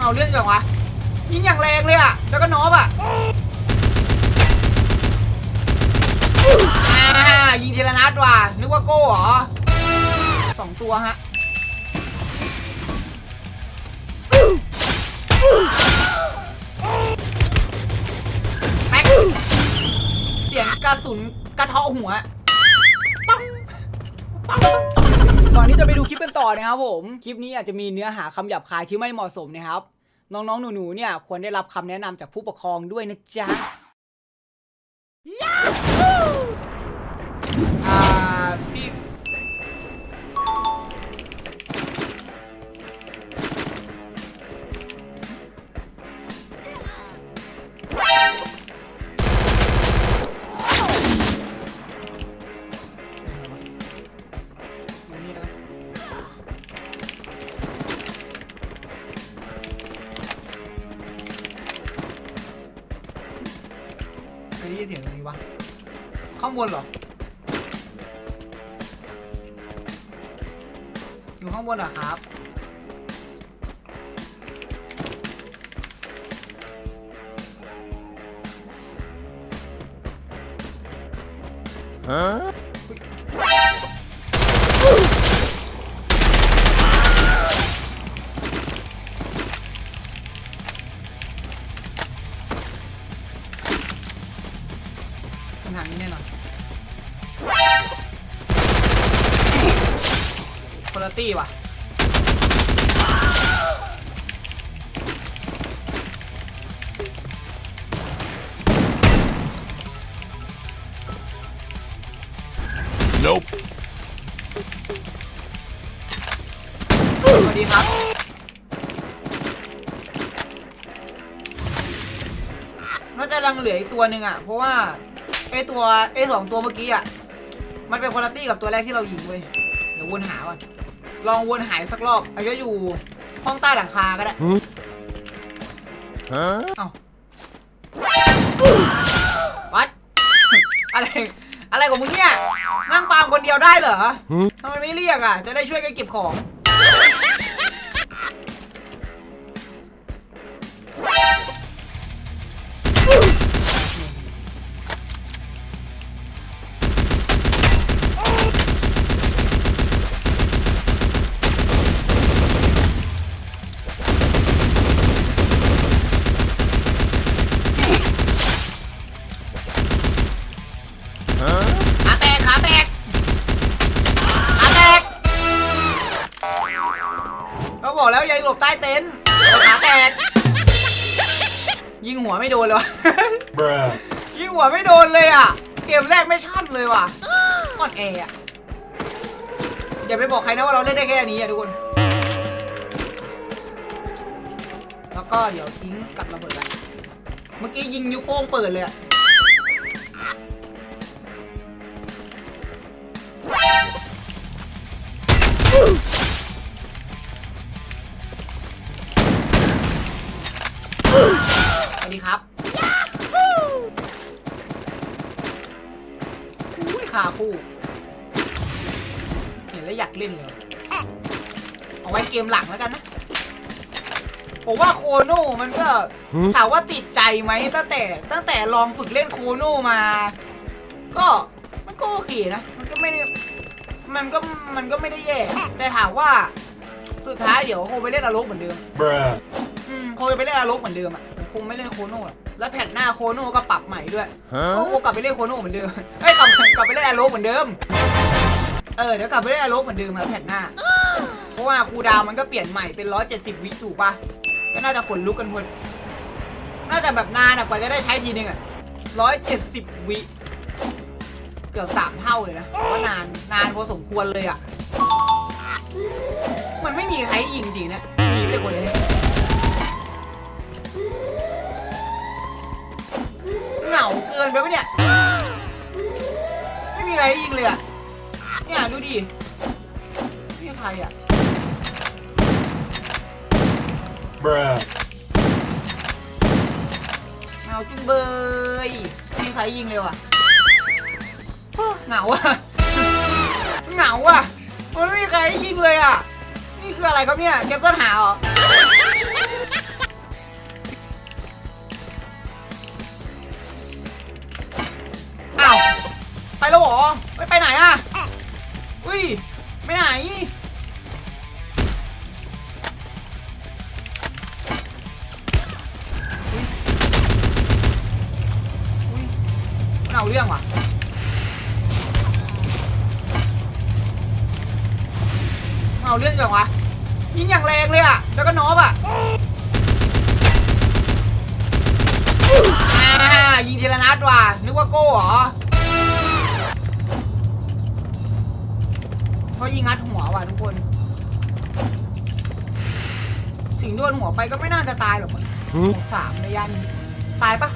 เอาเรื่องจังวะยิงอย่างแรงเลยอะแล้วก็น็อปอะอ่ายิงทีละนัดว่ะ นึกว่าโก้เหรอสองตัวฮะแม็กเสียงกระสุนกระเทาะหัวปังปัง ก่อนที่จะไปดูคลิปกันต่อนะครับผม คลิปนี้อาจจะมีเนื้อหาคำหยาบคายที่ไม่เหมาะสมนะครับ น้องๆ หนูๆ เนี่ยควรได้รับคำแนะนำจากผู้ปกครองด้วยนะจ๊ะ ยินเสียงตรงนี้วะ ข้างบนเหรอ อยู่ข้างบนเหรอครับคำถามนี้แน่นอนคุณตี้ว่ะ Nope. สวัสดีครับ น่าจะลังเหลืออีกตัวหนึ่งอะ เพราะว่า ไอตัวไอสองตัวเมื่อกี้อะ มันเป็นคุณตี้กับตัวแรกที่เรายิงเว้ย เดี๋ยววนหาก่อน ลองวนหายสักรอบอาจจะอยู่ห้องใต้หลังคาก็ได้ Huh? เอ้าวัด อะไร อะไรของมึงเนี่ย นั่งฟาร์มคนเดียวได้เหรอทำไมไม่เรียกอะ จะได้ช่วยกันเก็บของ บอกแล้วยายหลบใต้เต็นท์ขาแตก ยิงหัวไม่โดนเลยวะ Bruh. ยิงหัวไม่โดนเลยอะ เกมแรกไม่ชอบเลยว่ะอ่อนแออะ อย่าไปบอกใครนะว่าเราเล่นได้แค่นี้อะทุกคน แล้วก็เดี๋ยวทิ้งกับระเบิดอะเมื่อกี้ยิงนิ้วโป้งเปิดเลยอะ อุ้ยขาคู่ เห็นแล้วอยากเล่นเลย เอาไว้เกมหลังแล้วกันนะ ผมว่าโคโน่มันก็หืมถามว่าติดใจไหมตั้งแต่ ตั้งแต่ลองฝึกเล่นโคโน่มา ก็มันก็โอเคนะ มันก็ไม่ได้มันก็มันก็ไม่ได้แย่ แต่ถามว่าสุดท้ายเดี๋ยวคงไปเล่นอารกเหมือนเดิม Bruh. อืมคงจะไปเล่นอารกเหมือนเดิมอะผมคงไม่เล่นโคโน่อะ แล้วแพทหน้าโคโน่ก็ปรับใหม่ด้วย Huh? โอ้กลับไปเล่นโคโน่เหมือนเดิมเอ้ยกลับกลับไปเล่นอารกเหมือนเดิม เออเดี๋ยวกลับไปเล่นอารกเหมือนเดิมอะแพทหน้า เพราะว่าครูดาวมันก็เปลี่ยนใหม่เป็น 170 วิถูกปะก็น่าจะขนลุกกันหมดน่าจะแบบนานอะกว่าจะได้ใช้ทีนึงอะ170 วิ เกือบสามเท่าเลยนะว่านานนานพอสมควรเลยอะมันไม่มีใครยิงจริงนะมีไม่ได้คนเลย กินไปปะเนี่ย ไม่มีใครยิงเลยอะเนี่ยดูดินี่ใครอะ Bruh. เหงาจุงเบยไม่มีใครยิงเลยว่ะเหงาอะเหงาอะมันไม่มีใครยิงเลยอะนี่คืออะไรครับเนี่ยเกมต้นหาเหรอ ไปแล้วหรอไม่ไปไหนอะอุ้ยไม่ไหนมันเอาเรื่องว่ะเอาเรื่องจังวะยิงอย่างแรงเลยอะ แล้วก็นอบอะยิงทีละนัดว่ะนึกว่าโก้เหรอ เขายิงงัดหัวว่ะทุกคน ถึงโดนหัวไปก็ไม่น่าจะตายหรอกมั้งหกสามระยะนี้ตายปะ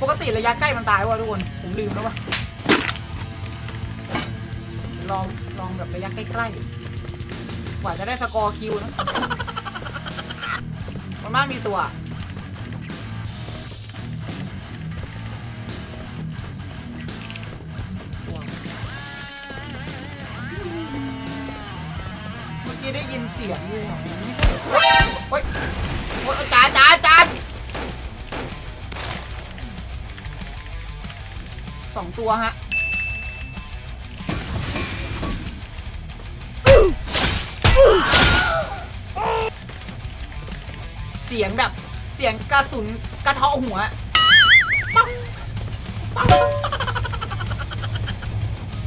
ปกติระยะใกล้มันตายวะทุกคน ผมลืมแล้ววะลองลองแบบระยะใกล้ๆกว่าจะได้สกอร์คิวนะมันมากมีตัว กี้ได้ยินเสียงอยู่ของไม่ใช่เฮ้ยเฮ้ยโอ๊ยจานจานจานสองตัวฮะเสียงแบบเสียงกระสุนกระเทาะหัวปังปัง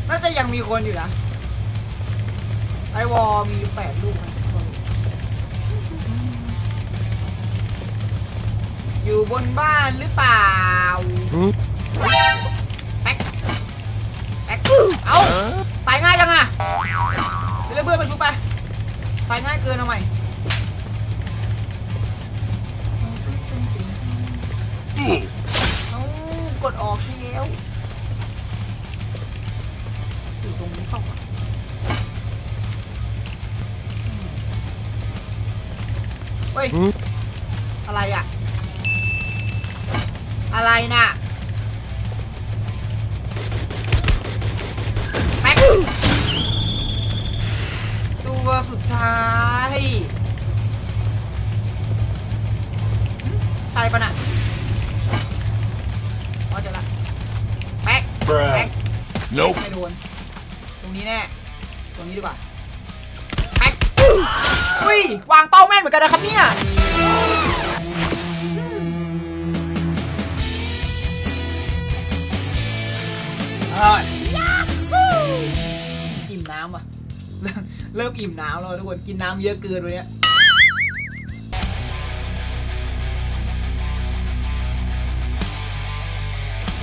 น่าจะยังมีคนอยู่นะ ไอวอลมีอยู่แปดลูกนะอยู่บนบ้านหรือเปล่าแป๊กแป๊กเอ้าตายง่ายจังอะไปเรียกเพื่อนมาชุบไปตายง่ายเกินเอาใหม่เอ้ากดออกใช่แล้วอยู่ตรงนี้เปล่า ฮ้ย อะไรอะ อะไรน่ะแม็กตัวสุดท้ายใช่ปะน่ะอ๋อเจอละแป๊กแป๊ก Bruh. Nope. ไม่โดนตรงนี้แน่ ตรงนี้ดีกว่าแป๊ก อุ้ยวางเป้าแม่นเหมือนกันนะครับเนี่ยอร่อยอิ่มน้ำอะ เริ่มอิ่มน้ำแล้วทุกคนกินน้ำเยอะเกินวันเนี้